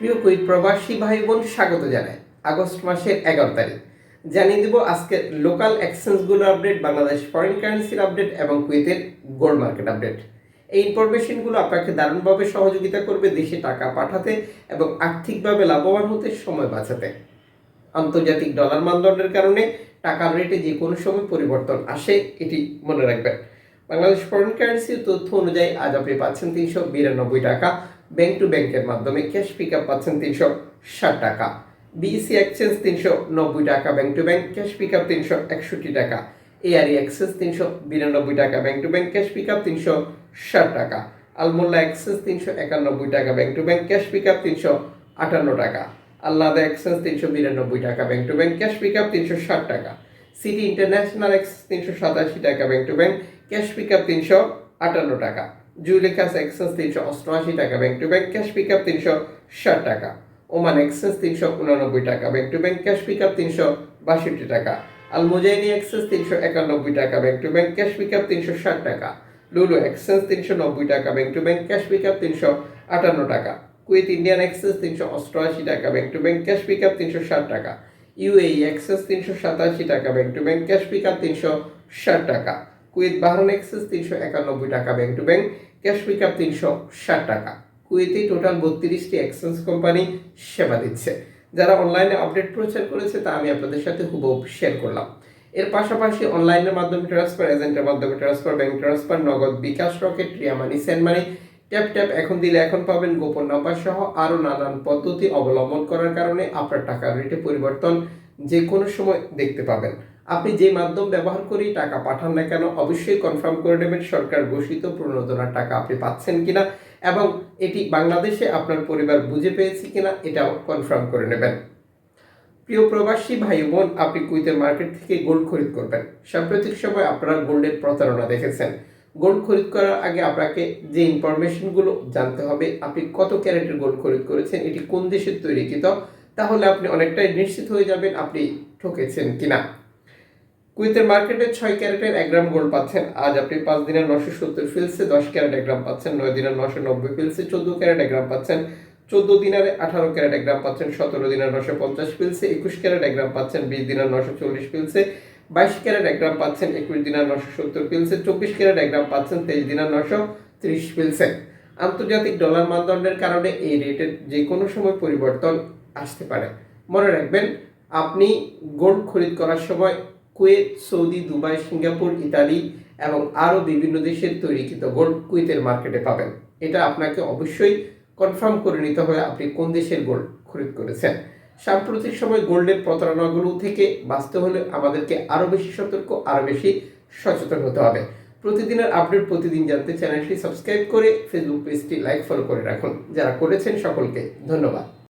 প্রিয় কুইত প্রবাসী ভাই বোন স্বাগত জানাই। আগস্ট মাসের এগারো তারিখ। জানিয়ে দেব আজকের লোকাল এক্সচেঞ্জগুলোর আপডেট, বাংলাদেশ ফরেন কারেন্সির আপডেট এবং কুইতের গোল্ড মার্কেট আপডেট এই ইনফরমেশনগুলো আপনাকে দারুণভাবে সহযোগিতা করবে দেশে টাকা পাঠাতে এবং আর্থিকভাবে লাভবান হতে সময় বাঁচাতে। আন্তর্জাতিক ডলার মানদণ্ডের কারণে টাকার রেটে যে কোনো সময় পরিবর্তন আসে, এটি মনে রাখবেন। বাংলাদেশ ফরেন কারেন্সির তথ্য অনুযায়ী আজ আপনি পাচ্ছেন তিনশো বিরানব্বই টাকা। ব্যাংক টু ব্যাংকের মাধ্যমে ক্যাশ পিক আপ পাচ্ছেন তিনশো ষাট টাকা। বিইসি এক্সচেঞ্জ তিনশো নব্বই টাকা bank to bank, cash pick up তিনশো একষট্টি টাকা। এআরই এক্সেস তিনশো বিরানব্বই টাকা bank to bank, cash pick up তিনশো ষাট টাকা। আলমোল্লা এক্সেস তিনশো একানব্বই টাকা bank to bank, cash pick up তিনশো আটান্ন টাকা। আল্লাদা এক্সচেঞ্জ তিনশো বিরানব্বই টাকা bank to bank, cash pick up তিনশো ষাট টাকা। সিটি ইন্টারন্যাশনাল এক্সেস তিনশো সাতাশি টাকা bank to bank, cash pick up তিনশো আটান্ন টাকা। জুলেখাস এক্সেস তিনশো অষ্টআশি টাকা, bank to bank cash pick up তিনশো ষাট টাকা। ওমান এক্সেস তিনশো উননব্বই টাকা, bank to bank cash pick up তিনশো বাষট্টি টাকা। আল মুজাইনি এক্সেস তিনশো একানব্বই টাকা, bank to bank cash pick up তিনশো ষাট টাকা। লুলু এক্সেস তিনশো নব্বই টাকা, bank to bank cash pick up তিনশো আটান্ন টাকা। কুয়েত ইন্ডিয়ান এক্সেস তিনশো অষ্টআশি টাকা, bank to bank cash pick up তিনশো ষাট টাকা। ইউএই এক্সেস তিনশো সাতাশি টাকা, bank to bank cash pick up তিনশো ষাট টাকা। কুয়েত বাহরান এক্সেস তিনশো একানব্বই টাকা, bank to bank cash pick up তিনশো ষাট টাকা। কুয়েতে টোটাল বত্রিশটি এক্সচেঞ্জ কোম্পানি সেবা দিচ্ছে। যারা অনলাইনে আপডেট প্রচার করেছে, তা আমি আপনাদের সাথে হুবহু শেয়ার করলাম। এর পাশাপাশি অনলাইনের মাধ্যমে ট্রান্সফার এজেন্টের মাধ্যমে transfer bank transfer Nagad bKash Rocket Ria money send money tap tap এখন দিলে এখন পাবেন গোপন নাম্বার সহ আরও নানান পদ্ধতি অবলম্বন করার কারণে আপনার টাকার রেটে পরিবর্তন যে কোনো সময় দেখতে পাবেন। আপনি যে মাধ্যম ব্যবহার করি টাকা পাঠান না কেন, অবশ্যই কনফার্ম করে নেবেন সরকার ঘোষিত প্রণোদনার টাকা আপনি পাচ্ছেন কিনা এবং এটি বাংলাদেশে আপনার পরিবার বুঝে পেয়েছে কিনা এটাও কনফার্ম করে নেবেন। প্রিয় প্রবাসী ভাই বোন আপনি কুইতের মার্কেট থেকে গোল্ড খরিদ করবেন। সাম্প্রতিক সময় আপনারা গোল্ডের প্রতারণা দেখেছেন। গোল্ড খরিদ করার আগে আপনাকে যে ইনফরমেশনগুলো জানতে হবে, আপনি কত ক্যারেটের গোল্ড খরিদ করেছেন, এটি কোন দেশের তৈরিকৃত, তাহলে আপনি অনেকটাই নিশ্চিত হয়ে যাবেন আপনি ঠকেছেন কিনা। কুইতের মার্কেটে ছয় ক্যারেটের এক গ্রাম গোল্ড পাচ্ছেন। আজ আপনি পাঁচ দিনের নশো সত্তর ফিলসে দশ ক্যারেট এক গ্রাম পাচ্ছেন। নয় দিনের নশো নব্বই ফিলসে চোদ্দ ক্যারেট এক গ্রাম পাচ্ছেন। চোদ্দ দিনারে আঠারো ক্যারেট এক গ্রাম পাচ্ছেন। সতেরো দিনের নশো পঞ্চাশ ফিলসে একুশ ক্যারেট এক গ্রাম পাচ্ছেন। বিশ দিনের নশো চল্লিশ ফিলসে বাইশ ক্যারেট এক গ্রাম পাচ্ছেন। একুশ দিনের নশো সত্তর ফিলসে চব্বিশ ক্যারেট এক গ্রাম পাচ্ছেন। তেইশ দিনের নশো ত্রিশ ফিলসে। আন্তর্জাতিক ডলার মানদণ্ডের কারণে এই রেটের যে কোনো সময় পরিবর্তন আসতে পারে। মনে রাখবেন, আপনি গোল্ড খরিদ করার সময় Kuwait, Saudi, Dubai, Singapore, Italy এবং আরও বিভিন্ন দেশের তৈরিকৃত গোল্ড কুয়েতের মার্কেটে পাবেন। এটা আপনাকে অবশ্যই কনফার্ম করে নিতে হবে আপনি কোন দেশের গোল্ড খরিদ করেছেন। সাম্প্রতিক সময় গোল্ডের প্রতারণাগুলো থেকে বাঁচতে হলে আমাদেরকে আরও বেশি সতর্ক, আরও বেশি সচেতন হতে হবে। প্রতিদিনের আপডেট প্রতিদিন জানতে চ্যানেলটি সাবস্ক্রাইব করে ফেসবুক পেজটি লাইক, ফলো করে রাখুন। যারা করেছেন সকলকে ধন্যবাদ।